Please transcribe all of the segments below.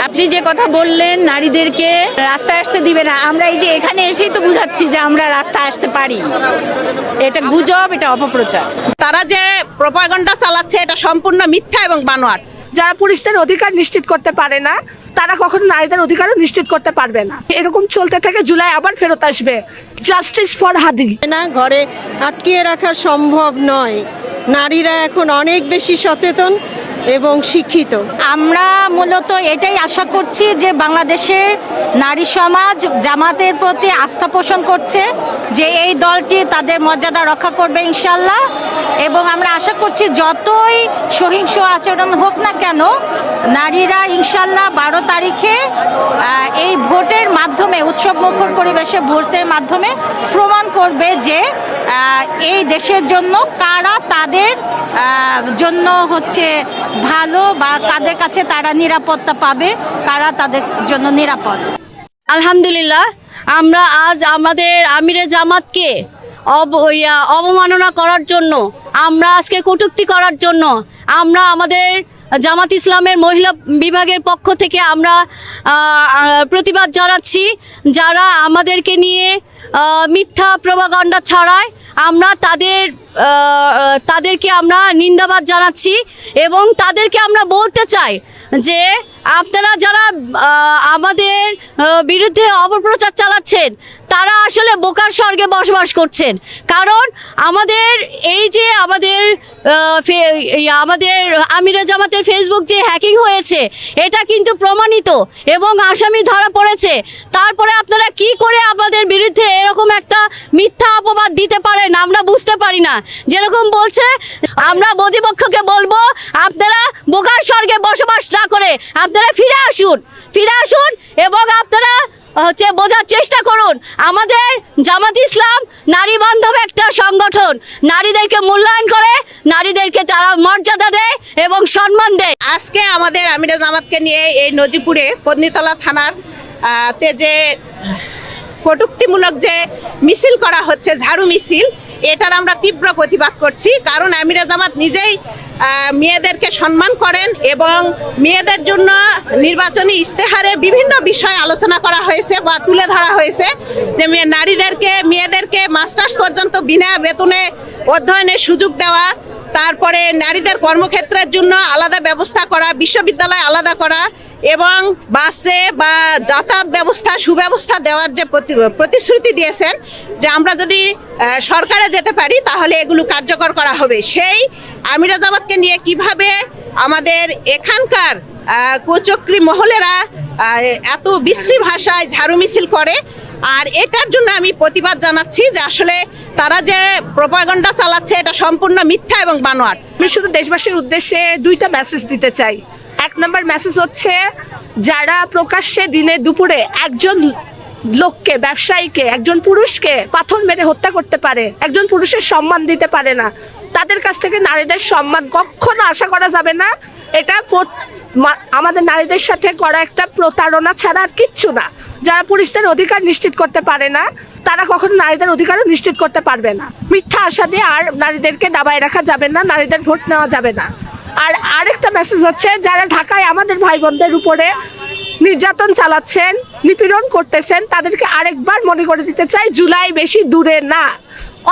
আপনি যে কথা বললেন নারীদেরকে রাস্তায় আসতে দিবে না। আমরা এই যে এখানে এসেই তো বুঝাচ্ছি যে আমরা রাস্তায় আসতে পারি। এটা গুজব এটা অপপ্রচার। তারা যে প্রপাগন্ডা চালাচ্ছে এটা সম্পূর্ণ মিথ্যা এবং বানোয়াট। যারা পুরুষদের অধিকার নিশ্চিত করতে পারে না তারা কখনো নারীদের অধিকারও নিশ্চিত করতে পারবে না। এরকম চলতে থাকে জুলাই আবার ফেরত আসবে। জাস্টিস ফর হাদি না ঘরে আটকিয়ে রাখা সম্ভব নয়। নারীরা এখন অনেক বেশি সচেতন। এবং শিক্ষিত। আমরা মূলত এটাই আশা করছি যে বাংলাদেশের নারী সমাজ জামাতের প্রতি আস্থা পোষণ করছে যে এই দলটি তাদের মর্যাদা রক্ষা করবে ইনশাল্লাহ এবং আমরা আশা করছি যতই সহিংস আচরণ হোক না কেন, নারীরা ইনশাল্লাহ বারো তারিখে এই ভোটের মাধ্যমে উৎসব মুখর পরিবেশে ভোটের মাধ্যমে প্রমাণ করবে যে এই দেশের জন্য কারা তাদের জন্য হচ্ছে ভালো বা কাদের কাছে তারা নিরাপত্তা পাবে, কারা তাদের জন্য নিরাপদ? আলহামদুলিল্লাহ, আমরা আজ আমাদের আমিরে জামাতকে অবমাননা করার জন্য, আমরা আজকে কটূক্তি করার জন্য, আমরা আমাদের জামাত ইসলামের মহিলা বিভাগের পক্ষ থেকে আমরা প্রতিবাদ জানাচ্ছি যারা আমাদেরকে নিয়ে মিথ্যা প্রভাগণ্ডা ছাড়ায়। আমরা তাদের তাদেরকে আমরা নিন্দাবাদ জানাচ্ছি এবং তাদেরকে আমরা বলতে চাই যে আপনারা যারা আমাদের বিরুদ্ধে অপপ্রচার চালাচ্ছেন, তারা আসলে বোকার স্বর্গে বসবাস করছেন। কারণ আমাদের এই যে আমাদের আমাদের আমিরা জামাতের ফেসবুক যে হ্যাকিং হয়েছে, এটা কিন্তু প্রমাণিত এবং আসামি ধরা পড়েছে। তারপরে আপনারা কি করে আমাদের বিরুদ্ধে এরকম একটা মিথ্যা অপবাদ দিতে পারেন আমরা বুঝতে পারি না। যেরকম বলছে, আমরা প্রতিপক্ষকে বলব, আপনারা বোকার স্বর্গে বসবাস না করে আপনারা ফিরে আসুন ফিরে আসুন এবং আপনারা হচ্ছে বোঝার চেষ্টা করুন। আমাদের জামাত ইসলাম নারী বান্ধব একটা সংগঠন, নারীদেরকে মূল্যায়ন করে, নারীদেরকে তারা মর্যাদা দেয় এবং সম্মান দেয়। আজকে আমাদের আমিরা জামাতকে নিয়ে এই নজিপুরে পত্নীতলা থানার তে যে কটুক্তিমূলক যে মিছিল করা হচ্ছে, ঝাড়ু মিছিল, এটার আমরা তীব্র প্রতিবাদ করছি। কারণ আমিরা জামাত নিজেই মেয়েদেরকে সম্মান করেন এবং মেয়েদের জন্য নির্বাচনী ইশতেহারে বিভিন্ন বিষয় আলোচনা করা হয়েছে বা তুলে ধরা হয়েছে। যে নারীদেরকে, মেয়েদেরকে মাস্টার্স পর্যন্ত বিনা বেতনে অধ্যয়নের সুযোগ দেওয়া, তারপরে নারীদের কর্মক্ষেত্রের জন্য আলাদা ব্যবস্থা করা, বিশ্ববিদ্যালয় আলাদা করা এবং বাসে বা যাতায়াত ব্যবস্থা, সুব্যবস্থা দেওয়ার যে প্রতিশ্রুতি দিয়েছেন যে আমরা যদি সরকারে যেতে পারি তাহলে এগুলো কার্যকর করা হবে। সেই আমিরাজাবাদকে নিয়ে কীভাবে আমাদের এখানকার কুচক্রী মহলেরা এত বিশ্রী ভাষায় ঝাড়ু মিছিল করে, আর এটার জন্য আমি প্রতিবাদ জানাচ্ছি যে আসলে তারা যে প্রপাগন্ডা চালাচ্ছে, এটা সম্পূর্ণ মিথ্যা এবং বানোয়ার আমি শুধু দেশবাসীর উদ্দেশ্যে দুইটা মেসেজ দিতে চাই। এক নম্বর মেসেজ হচ্ছে, যারা প্রকাশ্যে দিনে দুপুরে একজন লোককে, ব্যবসায়ীকে, একজন পুরুষকে পাথর মেরে হত্যা করতে পারে, একজন পুরুষের সম্মান দিতে পারে না, তাদের কাছ থেকে নারীদের সম্মান কখনো আশা করা যাবে না। এটা আমাদের নারীদের সাথে করা একটা প্রতারণা ছাড়া আর কিচ্ছু না। যারা পুরুষদের অধিকার নিশ্চিত করতে পারে না, তারা কখনো নারীদের অধিকারও নিশ্চিত করতে পারবে না। মিথ্যা আশা দিয়ে আর নারীদেরকে দাবায় রাখা যাবে না, নারীদের ভোট নেওয়া যাবে না। আর আরেকটা মেসেজ হচ্ছে, যারা ঢাকায় আমাদের ভাই বোনদের উপরে নির্যাতন চালাচ্ছেন, নিপীড়ন করতেছেন, তাদেরকে আরেকবার মনে করে দিতে চাই, জুলাই বেশি দূরে না।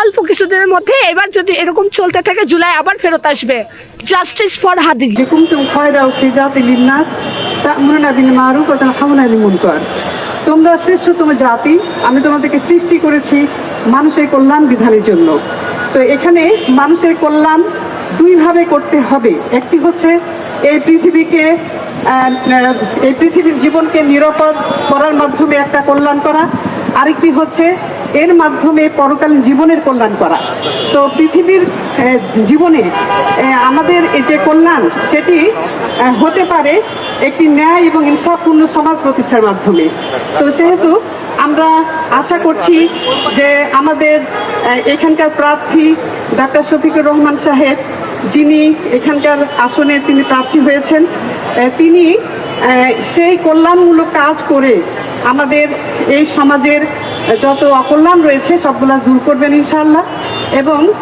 অল্প কিছুদিনের মধ্যে এবার যদি এরকম চলতে থাকে, জুলাই আবার ফেরত আসবে। জাস্টিস ফর হাদি কুমতুম খয়রা তা জাতি লিন্নাস তা'মুরুনা বিল মারুফ ওয়া তানহাউনা আনিল মুনকার তোমরা শ্রেষ্ঠতম জাতি, আমি তোমাদেরকে সৃষ্টি করেছি মানুষের কল্যাণ বিধানের জন্য। তো এখানে মানুষের কল্যাণ দুইভাবে করতে হবে। একটি হচ্ছে এই পৃথিবীকে এই পৃথিবীর জীবনকে নিরাপদ করার মাধ্যমে একটা কল্যাণ করা। আরেকটি হচ্ছে এর মাধ্যমে পরকালীন জীবনের কল্যাণ করা। তো পৃথিবীর জীবনে আমাদের এই যে কল্যাণ, সেটি হতে পারে একটি ন্যায় এবং ইনসাফপূর্ণ সমাজ প্রতিষ্ঠার মাধ্যমে। তো সেহেতু আমরা আশা করছি যে আমাদের এখানকার প্রার্থী ডাক্তার শফিকুর রহমান সাহেব, যিনি এখানকার আসনে তিনি প্রার্থী হয়েছেন তিনি সেই কল্যাণমূলক কাজ করে আমাদের এই সমাজের যত অকল্যাণ রয়েছে সবগুলা দূর করবেন ইনশাআল্লাহ। এবং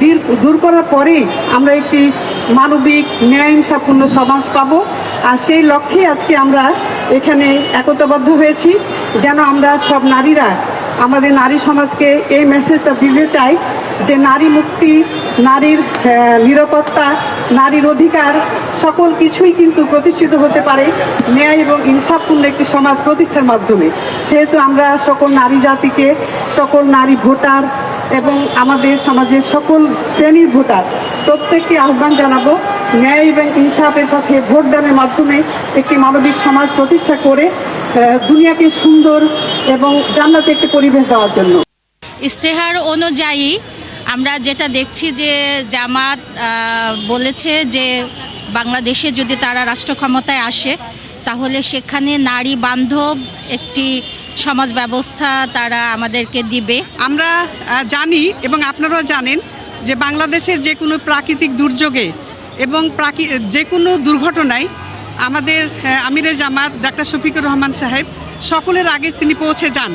দীর- করার পরেই আমরা একটি মানবিক ন্যায় ইনসাফপূর্ণ সমাজ পাবো। আর সেই লক্ষ্যে আজকে আমরা এখানে একতাবদ্ধ হয়েছি, যেন আমরা সব নারীরা, আমাদের নারী সমাজকে এই মেসেজটা দিতে চাই যে নারী মুক্তি, নারীর নিরাপত্তা, নারীর অধিকার, সকল কিছুই কিন্তু প্রতিষ্ঠিত হতে পারে ন্যায় এবং ইনসাফপূর্ণ একটি সমাজ প্রতিষ্ঠার মাধ্যমে। সেহেতু আমরা সকল নারী জাতিকে, সকল নারী ভোটার এবং আমাদের সমাজের সকল শ্রেণির ভোটার, প্রত্যেককে আহ্বান জানাব ন্যায় এবং ইনসাফের পথে ভোটদানের মাধ্যমে একটি মানবিক সমাজ প্রতিষ্ঠা করে দুনিয়াকে সুন্দর এবং জান্নাতে একটি পরিবেশ দেওয়ার জন্য। ইস্তেহার অনুযায়ী আমরা যেটা দেখছি যে জামাত বলেছে যে বাংলাদেশে যদি তারা রাষ্ট্র ক্ষমতায় আসে তাহলে সেখানে নারী বান্ধব একটি সমাজ ব্যবস্থা তারা আমাদেরকে দিবে। আমরা জানি এবং আপনারাও জানেন যে বাংলাদেশের যে কোনো প্রাকৃতিক দুর্যোগে এবং প্রাকি যে কোনো দুর্ঘটনায় আমাদের আমিরে জামাত, ডাক্তার শফিকুর রহমান সাহেব, সকলের আগে তিনি পৌঁছে যান।